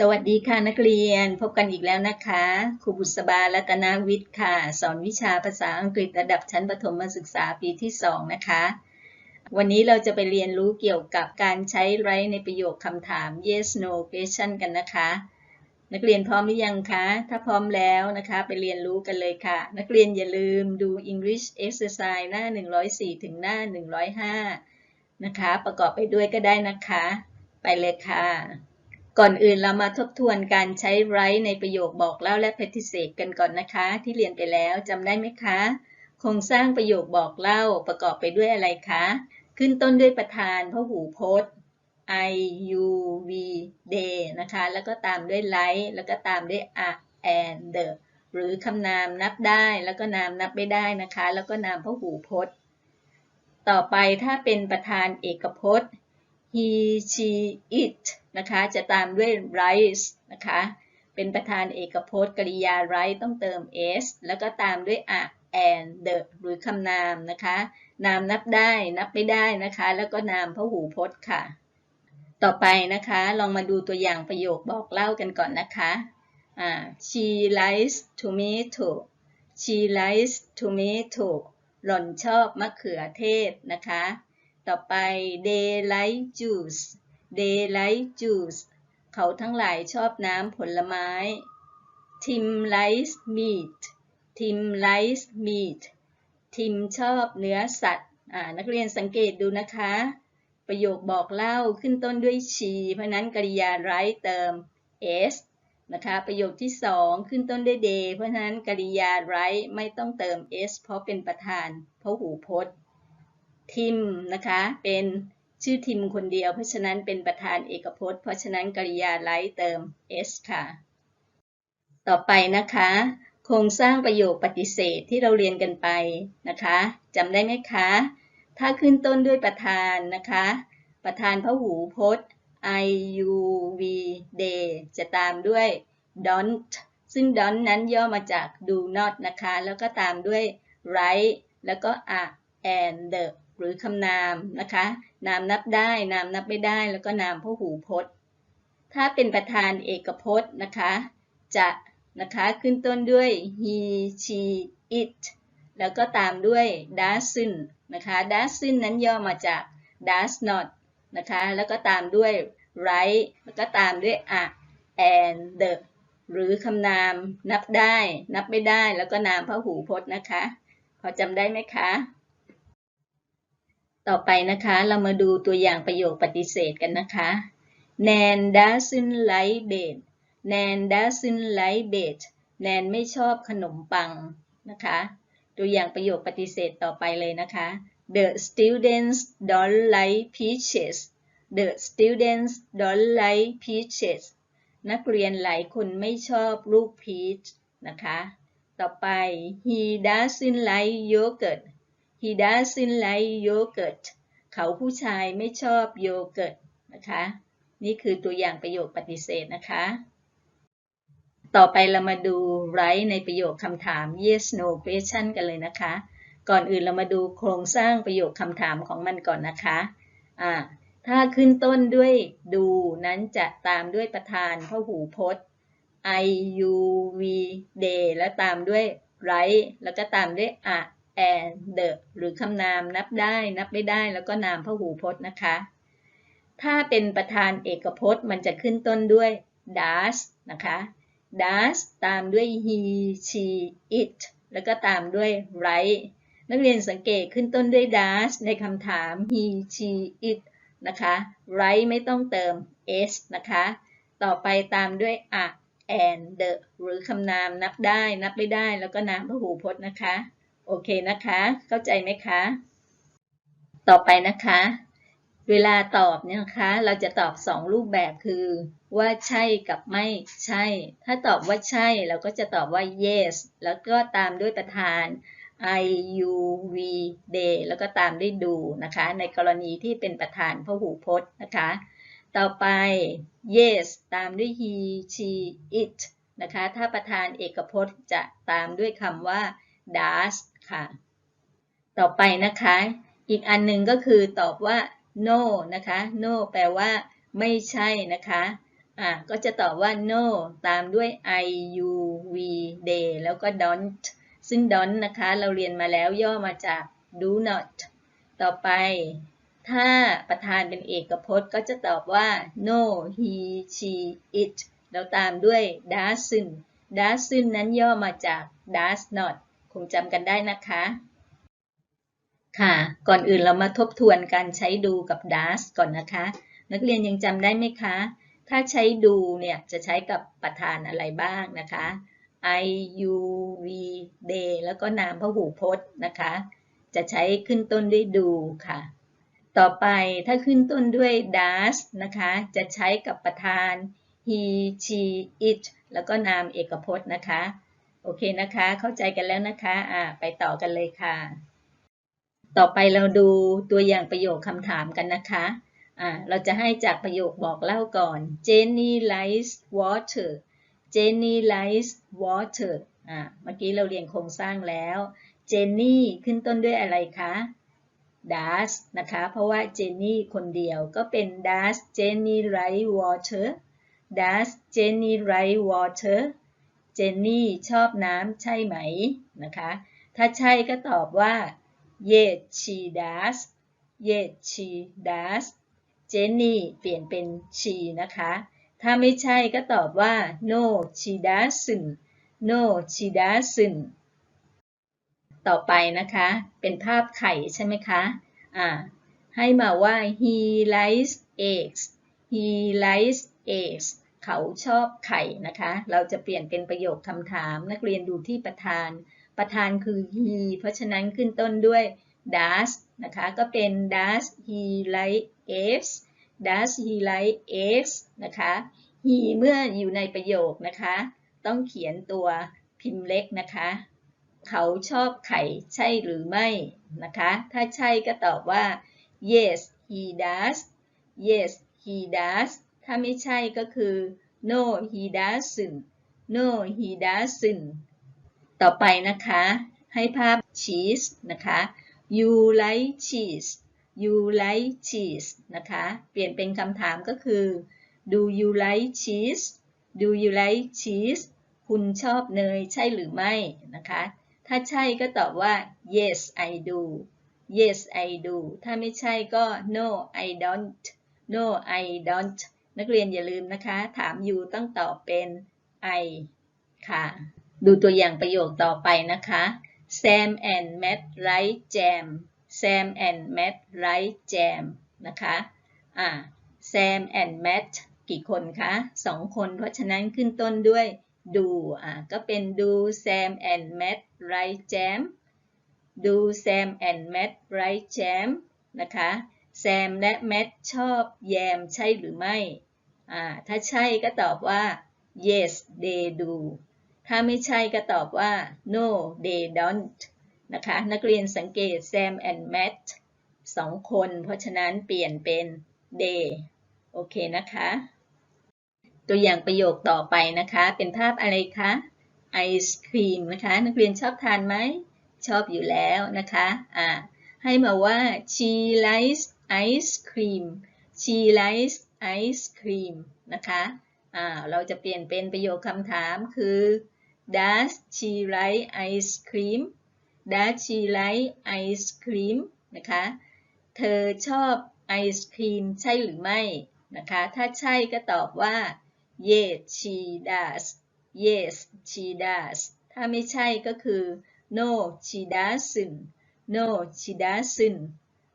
สวัสดีค่ะนักเรียนพบกันอีกแล้วนะคะครูบุษบารัตนาวิทย์ค่ะ สอนวิชาภาษาอังกฤษระดับชั้นประถมศึกษาปีที่ 2 นะคะ วันนี้เราจะไปเรียนรู้เกี่ยวกับการใช้ไรในประโยคคำถาม yes no question กันนะคะ นักเรียนพร้อมหรือยังคะ ถ้าพร้อมแล้วนะคะไปเรียนรู้กันเลยค่ะ นักเรียนอย่าลืมดู English exercise หน้า 104 ถึงหน้า 105 นะคะ ประกอบไปด้วยก็ได้นะคะ ไปเลยค่ะ ก่อนอื่นเรามาทบทวนการใช้ right ในประโยคบอกเล่าและปฏิเสธกันก่อนนะคะ ที่เรียนไปแล้วจำได้ไหมคะ โครงสร้างประโยคบอกเล่าประกอบไปด้วยอะไรคะ ขึ้นต้นด้วยประธานพหูพจน์ I U V they นะคะ แล้วก็ตามด้วย like แล้วก็ตามด้วย a and the หรือคำนามนับได้แล้วก็นามนับไม่ได้นะคะ แล้วก็นามพหูพจน์ ต่อไปถ้าเป็นประธานเอกพจน์ he she it นะคะ จะตามด้วย rice นะคะ เป็นประธานเอกพจน์กริยา right ต้องเติม s แล้วก็ตามด้วย a and the หรือคำนามนะคะ นามนับได้นับไม่ได้นะคะ แล้วก็นามพหูพจน์ค่ะ ต่อไปนะคะ ลองมาดูตัวอย่างประโยคบอกเล่ากันก่อนนะคะอ่า she likes tomato she likes tomato หล่อนชอบมะเขือเทศนะคะ ต่อไป they like juice they like juice เขาทั้งหลายชอบน้ำผลไม้ Tim likes meat Tim likes meat Tim ชอบเนื้อสัตว์นักเรียนสังเกตดูนะคะ ประโยคบอกเล่าขึ้นต้นด้วย she เพราะนั้นกริยา right เติม s นะคะ ประโยคที่ 2 ขึ้นต้นด้วย they เพราะฉะนั้นกริยา right ไม่ต้องเติม s เพราะเป็นประธานพหูพจน์ ทิมนะคะเป็นชื่อทิมคนเดียว เพราะฉะนั้นเป็นประธานเอกพจน์ เพราะฉะนั้นกริยา right เติม s ค่ะ ต่อไปนะคะ โครงสร้างประโยคปฏิเสธที่เราเรียนกันไปนะคะจำได้ไหมคะ ถ้าขึ้นต้นด้วยประธานนะคะ ประธานพหูพจน์ I U V they จะตามด้วย don't ซึ่ง don't นั้นย่อมาจาก do not นะคะ แล้วก็ตามด้วย right แล้วก็ a and the หรือคำนามนะคะ นามนับได้ นามนับไม่ได้ แล้วก็นามพหูพจน์ ถ้าเป็นประธานเอกพจน์นะคะ จะนะคะขึ้นต้นด้วย he she it แล้วก็ตามด้วย doesn't นะคะ doesn't นั้นย่อมาจาก does not นะคะ แล้วก็ตามด้วย right แล้วก็ตามด้วย a and the หรือคำนามนับได้ นับไม่ได้ แล้วก็นามพหูพจน์นะคะ พอจำได้ไหมคะ ต่อไปนะคะ เรามาดูตัวอย่างประโยคปฏิเสธกันนะคะ Nan doesn't like bread Nan doesn't like bread Nan ไม่ชอบขนมปังนะคะ ตัวอย่างประโยคปฏิเสธต่อไปเลยนะคะ The students don't like peaches The students don't like peaches นักเรียนหลายคนไม่ชอบลูกพีชนะคะ ต่อไป He doesn't like yogurt He doesn't like yogurt เขาผู้ชายไม่ชอบโยเกิร์ตนะคะ นี่คือตัวอย่างประโยคปฏิเสธนะคะ ต่อไปเรามาดู right ในประโยคคำถาม yes no question กันเลยนะคะ ก่อนอื่นเรามาดูโครงสร้างประโยคคำถามของมันก่อนนะคะอ่าถ้าขึ้นต้นด้วยดูนั้นจะตามด้วยประธานพหูพจน์ I U V they แล้วตามด้วย right แล้วก็ตามด้วย a and the หรือคำนามนับได้ นับไม่ได้ แล้วก็นามพหูพจน์นะคะ ถ้าเป็นประธานเอกพจน์มันจะขึ้นต้นด้วย does นะคะ does ตามด้วย he she it แล้วก็ตามด้วย right นักเรียนสังเกตขึ้นต้นด้วย does ในคำถาม he she it นะคะ right ไม่ต้องเติม s นะคะ ต่อไปตามด้วย a and the หรือคำนามนับได้ นับไม่ได้ แล้วก็นามพหูพจน์นะคะ โอเคนะคะ เข้าใจไหมคะ ต่อไปนะคะ เวลาตอบเนี่ยนะคะ เราจะตอบ 2 รูปแบบคือ ว่าใช่กับไม่ใช่ ถ้าตอบว่าใช่ เราก็จะตอบว่า yes แล้วก็ตามด้วยประธาน I U V they แล้วก็ตามด้วย do นะคะ ในกรณีที่เป็นประธานพหูพจน์นะคะ ต่อไป yes ตามด้วย he she it นะคะ ถ้าประธานเอกพจน์จะตามด้วยคำว่า does ค่ะ ต่อไปนะคะ อีกอันหนึ่งก็คือตอบว่า no นะคะ no แปลว่า ไม่ใช่นะคะอะก็จะตอบว่า no ตามด้วย i u v they แล้วก็ don't ซึ่ง don't นะคะ เราเรียนมาแล้วย่อมาจาก do not ต่อไป ถ้าประธานเป็นเอกพจน์ก็จะตอบว่า no he she it แล้วตามด้วย doesn't doesn't นั้นย่อมาจาก does not งจำกันได้นะคะ ค่ะ ก่อนอื่นเรามาทบทวนการใช้ดูกับ does ก่อนนะคะ นักเรียนยังจำได้ไหมคะ ถ้าใช้ดูเนี่ยจะใช้กับประธานอะไรบ้างนะคะ I U V they แล้วก็นามพหูพจน์นะคะ จะใช้ขึ้นต้นด้วยดูค่ะ ต่อไปถ้าขึ้นต้นด้วย does นะคะ จะใช้กับประธาน he she it แล้วก็นามเอกพจน์นะคะ โอเคนะคะ เข้าใจกันแล้วนะคะอ่าไปต่อกันเลยค่ะ ต่อไปเราดูตัวอย่างประโยคคำถามกันนะคะอ่าเราจะให้จากประโยคบอกเล่าก่อน Jenny likes water Jenny likes water อ่าเมื่อกี้เราเรียนโครงสร้างแล้ว Jenny ขึ้นต้นด้วยอะไรคะ does นะคะ เพราะว่า Jenny คนเดียวก็เป็น does Jenny like water does Jenny like water Jenny ชอบน้ำใช่ไหมนะคะ ถ้าใช่ก็ตอบว่า yes she does yes she does Jenny เปลี่ยนเป็น she นะคะ ถ้าไม่ใช่ก็ตอบว่า no she doesn't no she doesn't ต่อไปนะคะ เป็นภาพไข่ใช่ไหมคะ อ่า ให้มาว่า he likes eggs he likes eggs เขาชอบไข่นะคะ เราจะเปลี่ยนเป็นประโยคคำถาม นักเรียนดูที่ประธาน ประธานคือ he เพราะฉะนั้นขึ้นต้นด้วย does นะคะ ก็เป็น does he like eggs does he like eggs นะคะ he เมื่ออยู่ในประโยคนะคะ ต้องเขียนตัวพิมพ์เล็กนะคะ เขาชอบไข่ใช่หรือไม่นะคะ ถ้าใช่ก็ตอบว่า yes he does yes he does ถ้าไม่ใช่ก็คือ no he doesn't no he doesn't ต่อไปนะคะ ให้ภาพ cheese นะคะ you like cheese you like cheese นะคะ เปลี่ยนเป็นคำถามก็คือ do you like cheese do you like cheese คุณชอบเนยใช่หรือไม่นะคะ ถ้าใช่ก็ตอบว่า yes I do yes I do ถ้าไม่ใช่ก็ no I don't no I don't นักเรียนอย่าลืมนะคะ ถามอยู่ต้องตอบเป็น I ค่ะ ดูตัวอย่างประโยคต่อไปนะคะ Sam and Matt like jam Sam and Matt like jam นะคะอ่า Sam and Matt กี่คนคะสองคน เพราะฉะนั้นขึ้นต้นด้วยดูอ่าก็เป็นดู Sam and Matt like jam ดู Sam and Matt like jam นะคะ Sam และ Matt ชอบแยมใช่หรือไม่ อ่าถ้าใช่ก็ตอบว่า yes they do ถ้าไม่ใช่ก็ตอบว่า no they don't นะคะ นักเรียนสังเกต Sam and Matt สองคน เพราะฉะนั้นเปลี่ยนเป็น they โอเคนะคะ ตัวอย่างประโยคต่อไปนะคะ เป็นภาพอะไรคะไอศครีมนะคะ นักเรียนชอบทานไหม ชอบอยู่แล้วนะคะอ่าให้มาว่า she likes ice cream she likes ไอศครีมนะคะเราจะเปลี่ยนเป็นประโยคคำถามคือ Does she like ice cream Does she like ice cream นะคะ เธอชอบไอศครีมใช่หรือไม่นะคะ ถ้าใช่ก็ตอบว่า Yes she does Yes she does ถ้าไม่ใช่ก็คือ No she doesn't No she doesn't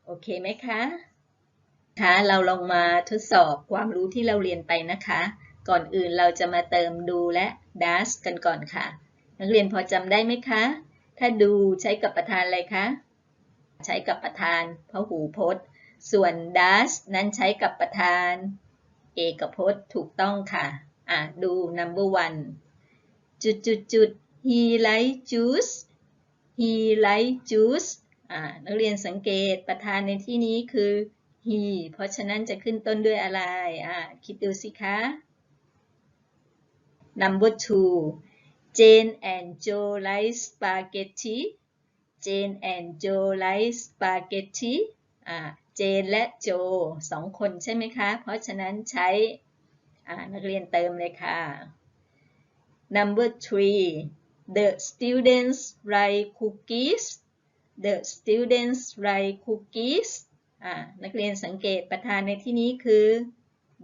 โอเคไหมคะ คะเราลองมาทดสอบความรู้ที่เราเรียนไปนะคะ ก่อนอื่นเราจะมาเติมดูและ does กันก่อนค่ะ นักเรียนพอจำได้ไหมคะ ถ้าดูใช้กับประธานอะไรคะ ใช้กับประธานพหูพจน์ ส่วน does นั้นใช้กับประธาน เอกพจน์ถูกต้องค่ะ อะ ดู number one จุดจุดจุด he like juice he like juice อ่านักเรียนสังเกตประธานในที่นี้คือ he เพราะฉะนั้นจะขึ้นต้นด้วยอะไร อ่า คิดดูสิคะ number two Jane and Joe like spaghetti Jane and Joe like spaghetti อ่า เจนและโจสองคนใช่ไหมคะ เพราะฉะนั้นใช้ อ่า นักเรียนเติมเลยค่ะ number three the students write cookies the students write cookies นักเรียนสังเกตประธานในที่นี้คือ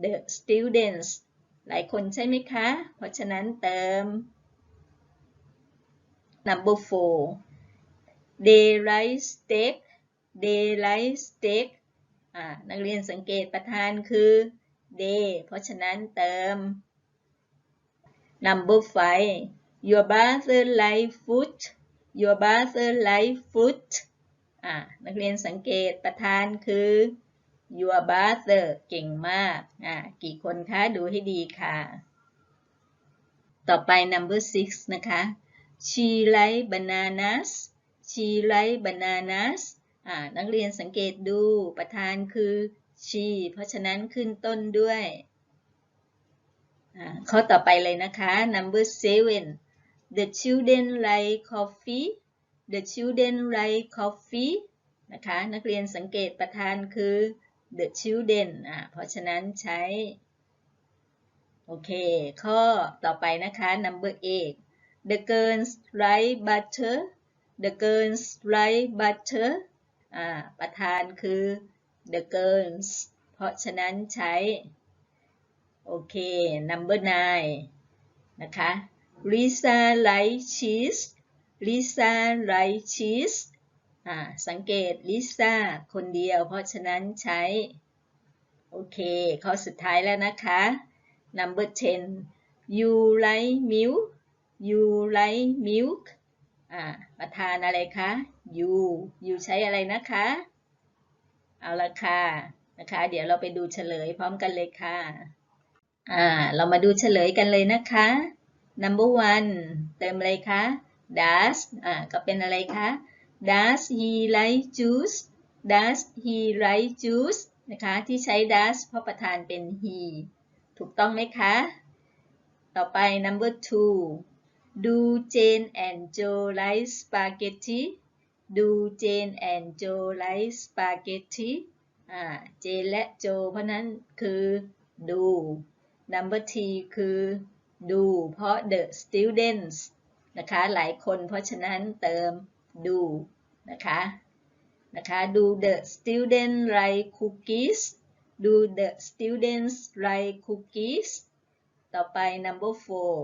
the students หลายคนใช่ไหมคะ เพราะฉะนั้นเติม number four they write steak they write steak นักเรียนสังเกตประธานคือ they เพราะฉะนั้นเติม number five your brother like fruit your brother like fruit อ่า นักเรียนสังเกตประธานคือ your brother เก่งมากกี่คนคะดูให้ดีค่ะ ต่อไป number six นะคะ she like bananas she like bananas นักเรียนสังเกตดูประธานคือ she เพราะฉะนั้นขึ้นต้นด้วยข้อต่อไปเลยนะคะ number seven the children like coffee the children like coffee นะคะนักเรียนสังเกตประธานคือ the children อ่าเพราะฉะนั้นใช้ โอเค ข้อต่อไปนะคะ number eight the girls like butter the girls like butter อ่าประธานคือ the girls เพราะฉะนั้นใช้ โอเค number nine นะคะ Lisa like cheese Lisa like cheese อ่าสังเกต Lisa คนเดียว เพราะฉะนั้นใช้ โอเคข้อสุดท้ายแล้วนะคะ number 10 you like milk you like milk อ่าประธานอะไรคะ you you ใช้อะไรนะคะ เอาละค่ะนะคะ เดี๋ยวเราไปดูเฉลยพร้อมกันเลยค่ะ อ่า เรามาดูเฉลยกันเลยนะคะ number one เติมอะไรคะ does อ่าก็เป็นอะไรคะ does he like juice does he like juice นะคะที่ใช้ does เพราะประธานเป็น he ถูกต้องไหมคะ ต่อไป number two do Jane and Joe like spaghetti do Jane and Joe like spaghetti อ่า Jane และ Joe เพราะนั้นคือ do number T คือ do เพราะ the students นะคะหลายคนเพราะฉะนั้นเติม do นะคะนะคะ do the student like cookies do the students like cookies ต่อไป number four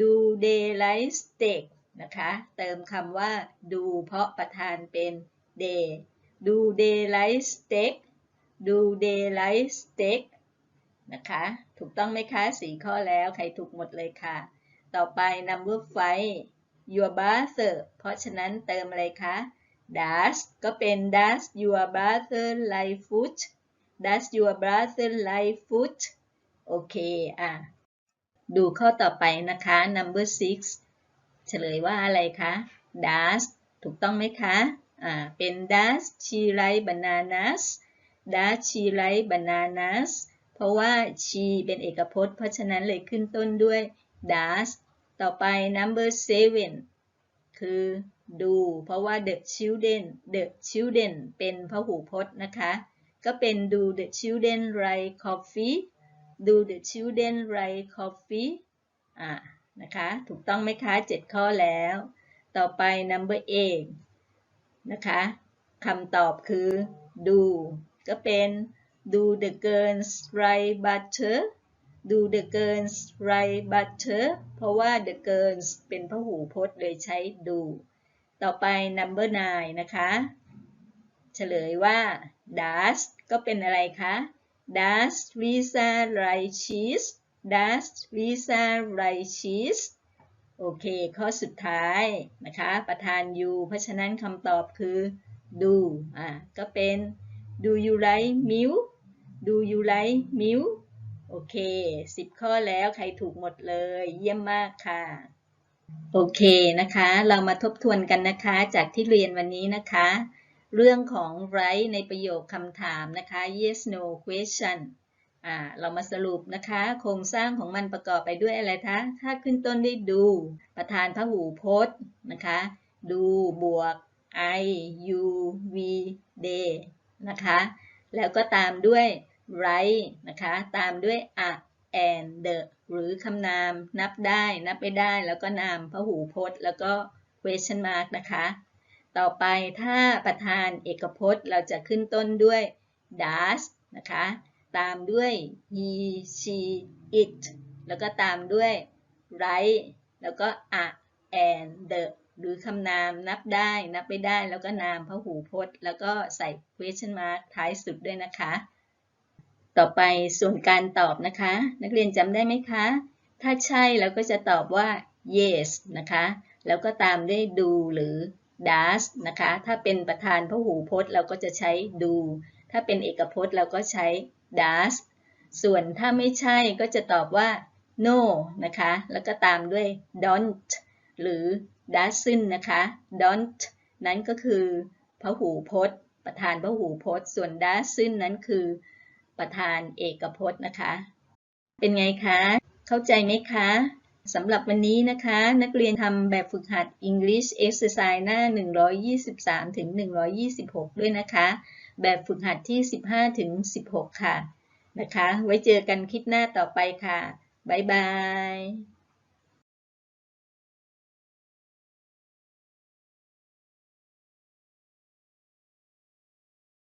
do they like steak นะคะเติมคำว่า do เพราะประธานเป็น they do they like steak do they like steak นะคะ ถูกต้องไหมคะ สี่ข้อแล้ว ใครถูกหมดเลยค่ะ ต่อไป number five your brother เพราะฉะนั้นเติมอะไรคะ does ก็เป็น does your brother like food does your brother like food โอเคอะดูข้อต่อไปนะคะ number six เฉลยว่าอะไรคะ does ถูกต้องไหมคะอ่าเป็น does she like bananas does she like bananas เพราะว่า she เป็นเอกพจน์ เพราะฉะนั้นเลยขึ้นต้นด้วย does ต่อไป number seven คือ do เพราะว่า the children the children เป็นพหูพจน์นะคะ ก็เป็น do the children like coffee do the children like coffee อ่านะคะ ถูกต้องไหมคะ 7 ข้อแล้ว ต่อไป number eight นะคะคำตอบคือ do ก็เป็น do the girls like butter do the girls like butter เพราะว่า the girls เป็นพหูพจน์เลยใช้ do ต่อไป number nine นะคะ เฉลยว่า does ก็เป็นอะไรคะ does Lisa like cheese does Lisa like cheese โอเค ข้อสุดท้ายนะคะ ประธาน you เพราะฉะนั้นคำตอบคือ do อ่าก็เป็น do you like milk do you like milk โอเค 10 ข้อแล้วใครถูกหมดเลย เยี่ยมมากค่ะ โอเคนะคะ เรามาทบทวนกันนะคะ จากที่เรียนวันนี้นะคะ เรื่องของ write ในประโยคคำถามนะคะ yes no question อ่า เรามาสรุปนะคะ โครงสร้างของมันประกอบไปด้วยอะไรคะ ถ้าขึ้นต้นด้วย do ประธานพหูพจน์นะคะ do บวก I U V they นะคะ แล้วก็ตามด้วย write นะคะ ตามด้วย a and the หรือคำนามนับได้นับไม่ได้ แล้วก็นามพหูพจน์ แล้วก็ question mark นะคะ ต่อไปถ้าประธานเอกพจน์เราจะขึ้นต้นด้วย does นะคะ ตามด้วย he she it แล้วก็ตามด้วย right แล้วก็ a and the หรือคำนามนับได้นับไม่ได้ แล้วก็นามพหูพจน์ แล้วก็ใส่ question mark ท้ายสุดด้วยนะคะ ต่อไปส่วนการตอบนะคะ นักเรียนจำได้ไหมคะ ถ้าใช่เราก็จะตอบว่า yes นะคะ แล้วก็ตามด้วย do หรือ does นะคะ ถ้าเป็นประธานพหูพจน์เราก็จะใช้ do ถ้าเป็นเอกพจน์เราก็ใช้ does ส่วนถ้าไม่ใช่ก็จะตอบว่า no นะคะ แล้วก็ตามด้วย don't หรือ doesn't นะคะ don't นั้นก็คือพหูพจน์ ประธานพหูพจน์ ส่วน doesn't นั้นคือ ประธานเอกพจน์นะคะ เป็นไงคะ เข้าใจไหมคะสำหรับวันนี้นะคะ นักเรียนทำแบบฝึกหัด English Exercise หน้า 123 ถึง 126 ด้วยนะคะ แบบฝึกหัดที่ 15 ถึง 16 ค่ะ นะคะ ไว้เจอกันคลิปหน้าต่อไปค่ะ บ๊ายบาย